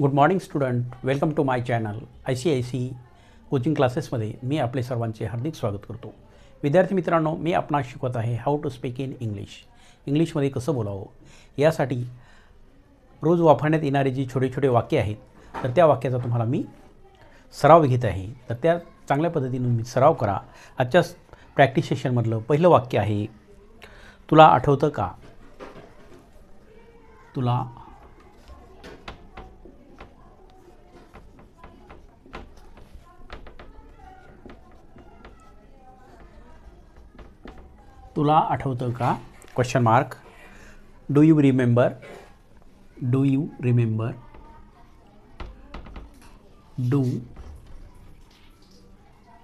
Good morning student welcome to my channel I C I C coaching क्लासेसमध्ये मी आपले सर्वांचे हार्दिक स्वागत करतो. विद्यार्थी मित्रांनो मी आपणास शिकवत आहे how to speak in English इंग्लिशमध्ये कसं बोलावं? यासाठी रोज वापरण्यात येणारे जी छोटे छोटे वाक्य आहेत तर त्या वाक्याचा तुम्हाला मी सराव घेत आहे. तर त्या चांगल्या पद्धतीने मी सराव करा. आजच्या प्रॅक्टिस सेशनमधलं पहिलं वाक्य आहे तुला आठवतं का? तुला तुला आठवतं का? Question mark do you remember do you remember do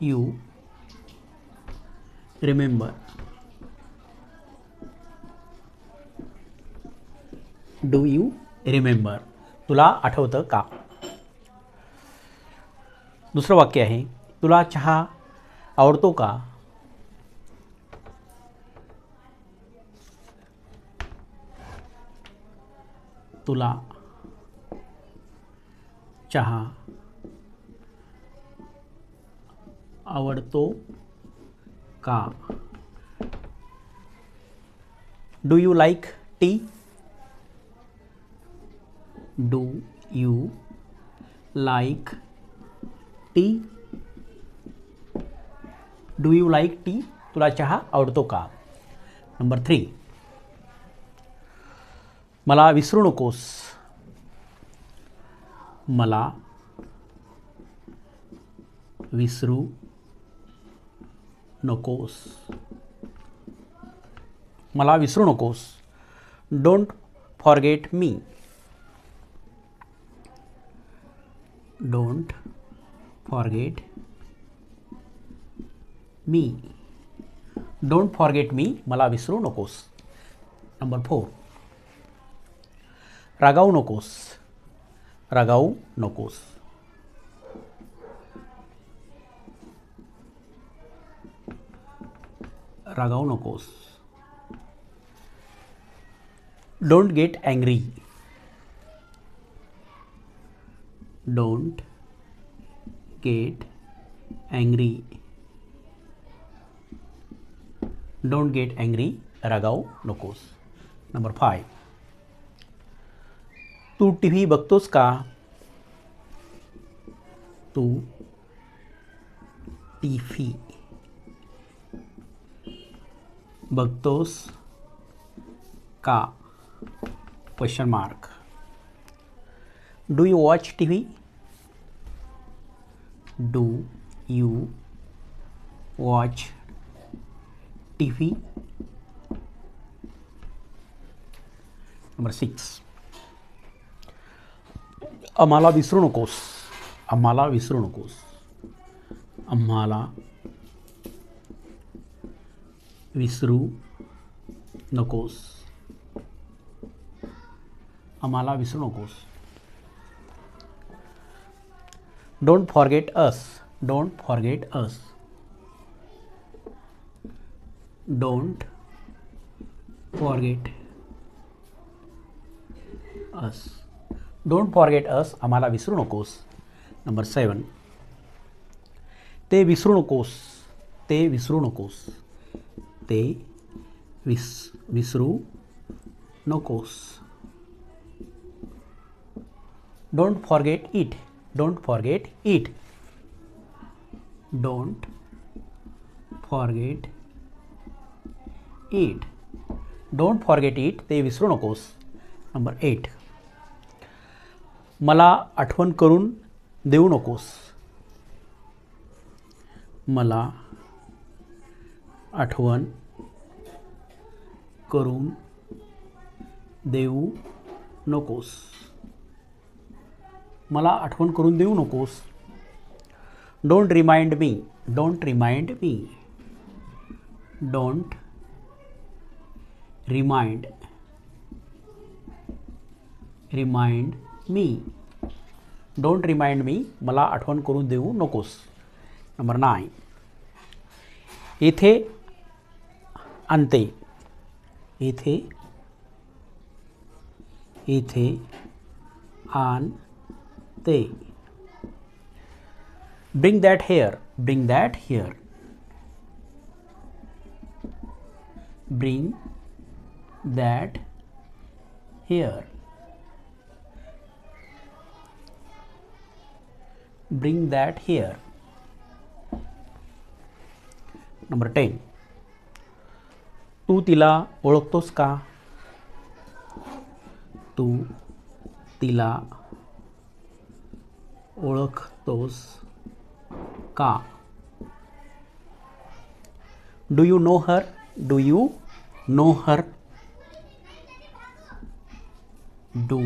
you remember do you remember तुला आठवतं का? दुसरं वाक्य आहे. तुला चहा आवडतो का? तुला। चहा। आवडतो का? Do you like tea do you like tea do you like tea तुला चहा आवडतो का? नंबर थ्री मला विसरू नकोस. मला विसरू नकोस. मला विसरू नकोस. Don't forget me don't forget me don't forget me मला विसरू नकोस. नंबर फोर रागावू नकोस रागावू नकोस रागावू नकोस don't get angry don't get angry don't get angry रागावू नकोस नंबर फाय का तू टी व्ही बघतोस का question mark do you watch T V do you watch T V number six आम्हाला विसरू नकोस. आम्हाला विसरू नकोस. आम्हाला विसरू नकोस. आम्हाला विसरू नकोस. Don't forget us don't forget us don't forget us don't forget us आम्हाला विसरू नकोस. नंबर सेवन ते विसरू नकोस. ते विसरू नकोस. ते विस, विसरू नकोस. Don't forget it don't forget it don't forget it don't forget it ते विसरू नकोस. नंबर एट मला आठवण करून देऊ नकोस. मला आठवण करून देऊ नकोस. मला आठवण करून देऊ नकोस. Don't remind me don't remind me don't remind remind me. Don't remind me मला आठवण करून देऊ नकोस. नंबर नाईन येथे आणते येथे येथे आण ते bring that here bring that here bring that here bring that here number ten तू तिला ओळखतोस का? तू तिला ओळखतोस का? Do you know her do you know her do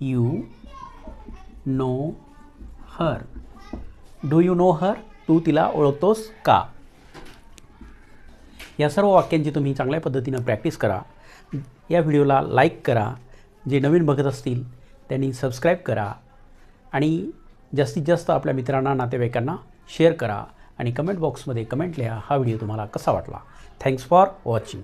you know her do you know her तू तिला ओळखतोस का? या सर्व वाक्यांची तुम्ही चांगल्या पद्धतीनं प्रॅक्टिस करा. या व्हिडिओला लाईक करा. जे नवीन बघत असतील त्यांनी सबस्क्राईब करा. आणि जास्तीत जास्त आपल्या मित्रांना नातेवाईकांना शेअर करा. आणि कमेंट बॉक्समध्ये कमेंट लिहा. हा व्हिडिओ तुम्हाला कसा वाटला? Thanks for watching